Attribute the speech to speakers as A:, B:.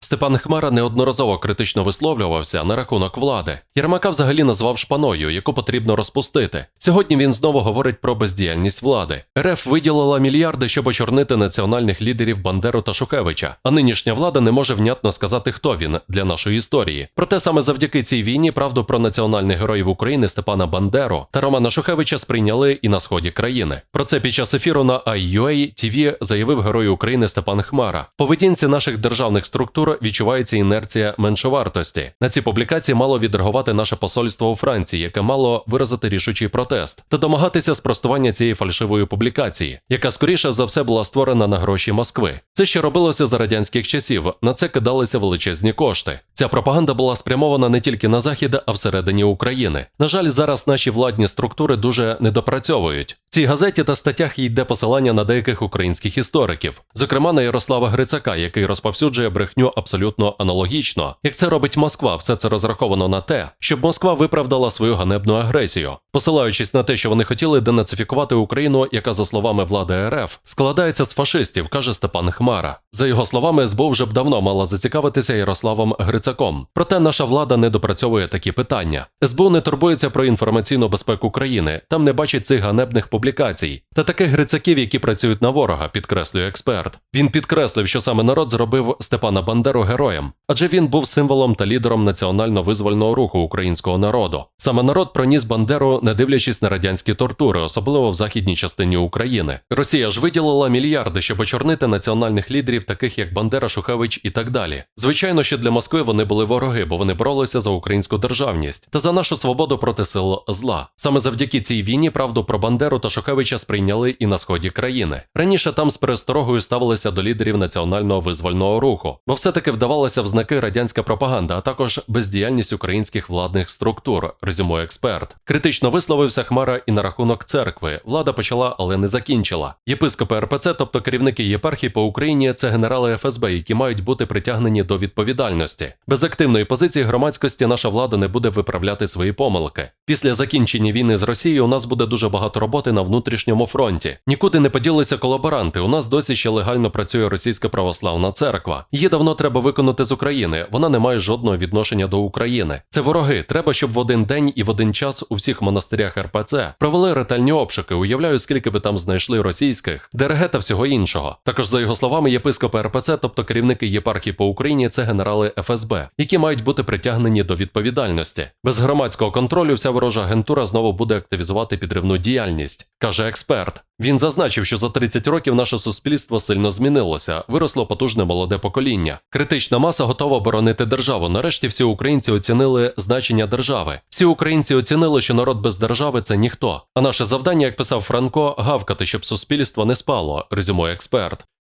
A: Степан Хмара неодноразово критично висловлювався на рахунок влади. Єрмака взагалі назвав шпаною, яку потрібно розпустити. Сьогодні він знову говорить про бездіяльність влади. РФ виділила мільярди, щоб очорнити національних лідерів Бандеру та Шухевича. А нинішня влада не може внятно сказати, хто він для нашої історії. Проте саме завдяки цій війні правду про національних героїв України Степана Бандеру та Романа Шухевича сприйняли і на сході країни. Про це під час ефіру на IUA TV заявив герой України Степан Хмара. Поведінці наших державних структур відчувається інерція меншовартості. На ці публікації мало відреагувати наше посольство у Франції, яке мало виразити рішучий протест та домагатися спростування цієї фальшивої публікації, яка скоріше за все була створена на гроші Москви. Це ще робилося за радянських часів. На це кидалися величезні кошти. Ця пропаганда була спрямована не тільки на захід, а всередині України. На жаль, зараз наші владні структури дуже недопрацьовують. В цій газеті та статтях йде посилання на деяких українських істориків, зокрема на Ярослава Грицака, який розповсюджує брехню абсолютно аналогічно. Як це робить Москва, все це розраховано на те, щоб Москва виправдала свою ганебну агресію, посилаючись на те, що вони хотіли денацифікувати Україну, яка, за словами влади РФ, складається з фашистів, каже Степан Хмара. За його словами, СБУ вже б давно мала зацікавитися Ярославом Грицаком. Проте наша влада не допрацьовує такі питання. СБУ не турбується про інформаційну безпеку країни, там не бачить цих ганебних публікацій та таких грицаків, які працюють на ворога, підкреслює експерт. Він підкреслив, що саме народ зробив Степана Бандеру героєм, адже він був символом та лідером національно-визвольного руху українського народу. Саме народ проніс Бандеру, не дивлячись на радянські тортури, особливо в західній частині України. Росія ж виділила мільярди, щоб очорнити національних лідерів, таких як Бандера, Шухевич і так далі. Звичайно, що для Москви вони були вороги, бо вони боролися за українську державність та за нашу свободу проти сил зла. Саме завдяки цій війні правду про Бандеру та Шухевича сприйняли і на сході країни. Раніше там з пересторогою ставилися до лідерів національного визвольного руху, бо все-таки вдавалася в знаки радянська пропаганда, а також бездіяльність українських владних структур, резюмує експерт. Критично висловився Хмара і на рахунок церкви. Влада почала, але не закінчила. Єпископи РПЦ, тобто керівники єпархії по Україні, це генерали ФСБ, які мають бути притягнені до відповідальності. Без активної позиції громадськості наша влада не буде виправляти свої помилки. Після закінчення війни з Росією у нас буде дуже багато роботи на внутрішньому фронті. Нікуди не поділися колаборанти. У нас досі ще легально працює російська православна церква. Її давно треба виконати з України. Вона не має жодного відношення до України. Це вороги. Треба, щоб в один день і в один час у всіх монастирях РПЦ провели ретельні обшуки. Уявляю, скільки би там знайшли російських, ДРГ та всього іншого. Також за його словами, єпископи РПЦ, тобто керівники єпархії по Україні, це генерали ФСБ, які мають бути притягнені до відповідальності. Без громадського контролю вся ворожа агентура знову буде активізувати підривну діяльність, каже експерт. Він зазначив, що за 30 років наше суспільство сильно змінилося, виросло потужне молоде покоління. Критична маса готова боронити державу. Нарешті всі українці оцінили значення держави. Всі українці оцінили, що народ без держави це ніхто. А наше завдання, як писав Франко, гавкати, щоб суспільство не спало, резюмує експерт.